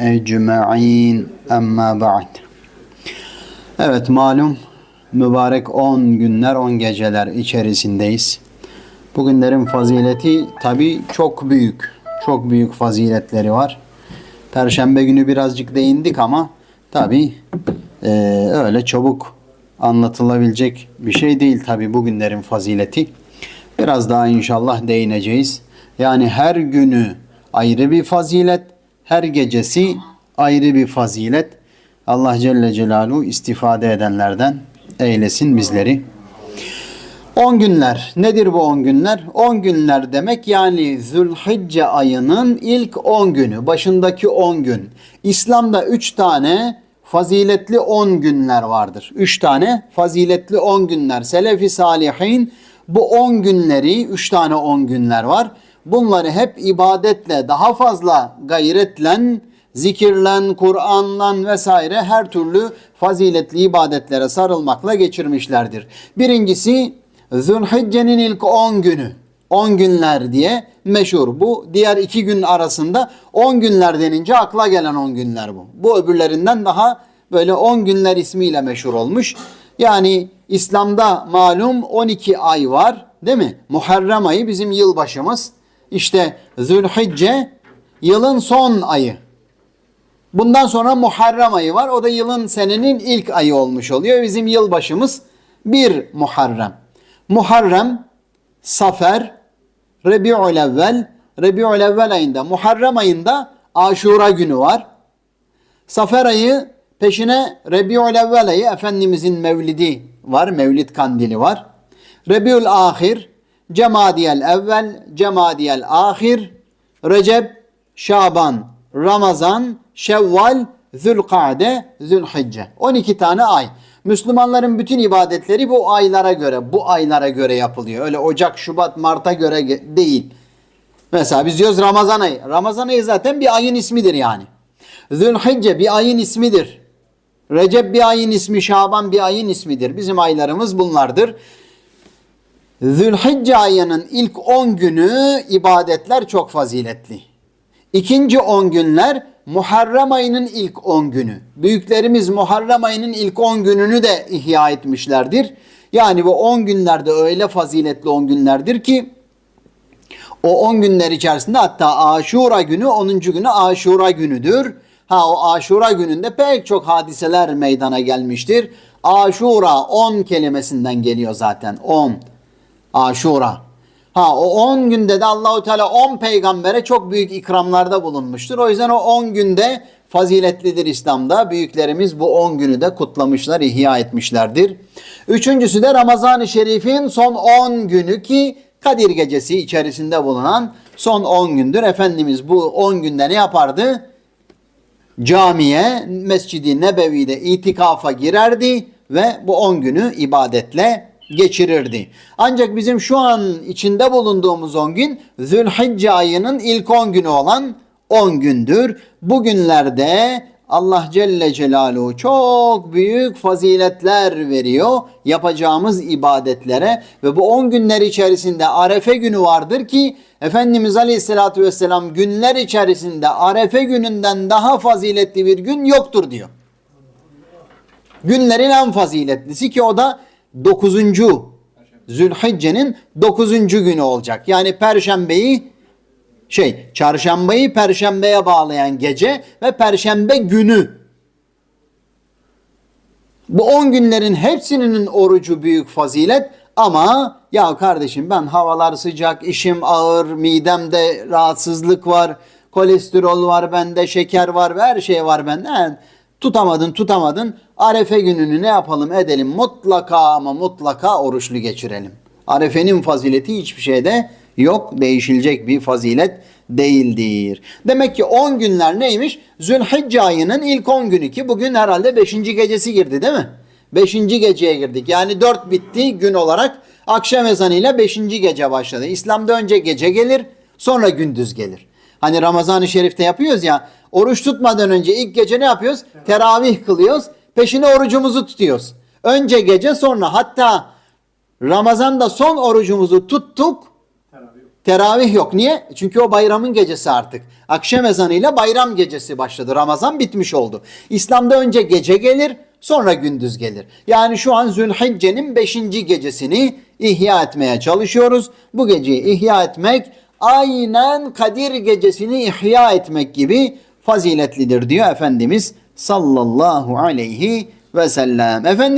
ecma'in emma ba'd. Evet malum mübarek 10 günler 10 geceler içerisindeyiz. Bugünlerin fazileti tabi çok büyük. Çok büyük faziletleri var. Perşembe günü birazcık değindik ama tabi öyle çabuk anlatılabilecek bir şey değil tabi bugünlerin fazileti. Biraz daha inşallah değineceğiz. Yani her günü ayrı bir fazilet, her gecesi ayrı bir fazilet. Allah Celle Celaluhu istifade edenlerden eylesin bizleri. 10 günler. Nedir bu 10 günler? 10 günler demek yani Zülhicce ayının ilk 10 günü, başındaki 10 gün. İslam'da 3 tane faziletli 10 günler vardır. 3 tane faziletli 10 günler. Selefi Salihin bu 10 günleri, 3 tane 10 günler var. Bunları hep ibadetle, daha fazla gayretle, zikirlen, Kur'an'la vesaire her türlü faziletli ibadetlere sarılmakla geçirmişlerdir. Birincisi Zülhicce'nin ilk 10 günü. 10 günler diye meşhur. Bu diğer iki gün arasında 10 günler denince akla gelen 10 günler bu. Bu öbürlerinden daha böyle 10 günler ismiyle meşhur olmuş. Yani İslam'da malum 12 ay var değil mi? Muharrem ayı bizim yılbaşımız. İşte Zülhicce yılın son ayı. Bundan sonra Muharrem ayı var. O da yılın senenin ilk ayı olmuş oluyor. Bizim yılbaşımız bir Muharrem. Muharrem, Safer, Rebi'ül Evvel, Rebi'ül Evvel ayında, Muharrem ayında Aşura günü var. Safer ayı peşine Rebi'ül Evvel ayı Efendimizin mevlidi var, mevlid kandili var. Rebi'ül Ahir, Cemadiyel Evvel, Cemadiyel Ahir, Recep, Şaban, Ramazan, Şevval, Zülkade, Zülhicce. 12 tane ay. Müslümanların bütün ibadetleri bu aylara göre, bu aylara göre yapılıyor. Öyle Ocak, Şubat, Mart'a göre değil. Mesela biz diyoruz Ramazan ayı. Ramazan ayı zaten bir ayın ismidir yani. Zülhicce bir ayın ismidir. Recep bir ayın ismi, Şaban bir ayın ismidir. Bizim aylarımız bunlardır. Zülhicce ayının ilk 10 günü ibadetler çok faziletli. İkinci 10 günler Muharrem ayının ilk 10 günü. Büyüklerimiz Muharrem ayının ilk 10 gününü de ihya etmişlerdir. Yani bu 10 günlerde öyle faziletli 10 günlerdir ki o 10 günler içerisinde hatta Aşura günü 10. günü Aşura günüdür. Ha o Aşura gününde pek çok hadiseler meydana gelmiştir. Aşura 10 kelimesinden geliyor zaten 10. Aşura. Ha o 10 günde de Allahu Teala 10 peygambere çok büyük ikramlarda bulunmuştur. O yüzden o 10 günde faziletlidir İslam'da. Büyüklerimiz bu 10 günü de kutlamışlar, ihya etmişlerdir. Üçüncüsü de Ramazan-ı Şerif'in son 10 günü ki Kadir Gecesi içerisinde bulunan son 10 gündür. Efendimiz bu 10 günde ne yapardı? Camiye, Mescid-i Nebevi'de itikafa girerdi ve bu 10 günü ibadetle geçirirdi. Ancak bizim şu an içinde bulunduğumuz 10 gün Zülhicce ayının ilk 10 günü olan 10 gündür. Bugünlerde Allah Celle Celaluhu çok büyük faziletler veriyor yapacağımız ibadetlere ve bu 10 günler içerisinde Arefe günü vardır ki Efendimiz Aleyhisselatü Vesselam günler içerisinde Arefe gününden daha faziletli bir gün yoktur diyor. Günlerin en faziletlisi ki o da 9. Zülhicce'nin 9. günü olacak. Yani perşembeyi şey çarşambayı perşembeye bağlayan gece ve perşembe günü. Bu 10 günlerin hepsinin orucu büyük fazilet ama ya kardeşim ben havalar sıcak, işim ağır, midemde rahatsızlık var, kolesterol var bende, şeker var her şey var bende. Yani tutamadın tutamadın Arefe gününü ne yapalım edelim mutlaka ama mutlaka oruçlu geçirelim. Arefe'nin fazileti hiçbir şeyde yok değişilecek bir fazilet değildir. Demek ki 10 günler neymiş? Zülhicce ayının ilk 10 günü ki bugün herhalde 5. gecesi girdi değil mi? 5. geceye girdik. Yani 4 bitti gün olarak akşam ezanıyla 5. gece başladı. İslam'da önce gece gelir sonra gündüz gelir. Hani Ramazan-ı Şerif'te yapıyoruz ya oruç tutmadan önce ilk gece ne yapıyoruz? Teravih kılıyoruz. Peşine orucumuzu tutuyoruz. Önce gece sonra hatta Ramazan'da son orucumuzu tuttuk. Teravih yok. Niye? Çünkü o bayramın gecesi artık. Akşam ezanıyla bayram gecesi başladı. Ramazan bitmiş oldu. İslam'da önce gece gelir, sonra gündüz gelir. Yani şu an Zülhicce'nin 5. gecesini ihya etmeye çalışıyoruz. Bu geceyi ihya etmek aynen Kadir gecesini ihya etmek gibi faziletlidir diyor Efendimiz sallallahu aleyhi ve sellem. Efendim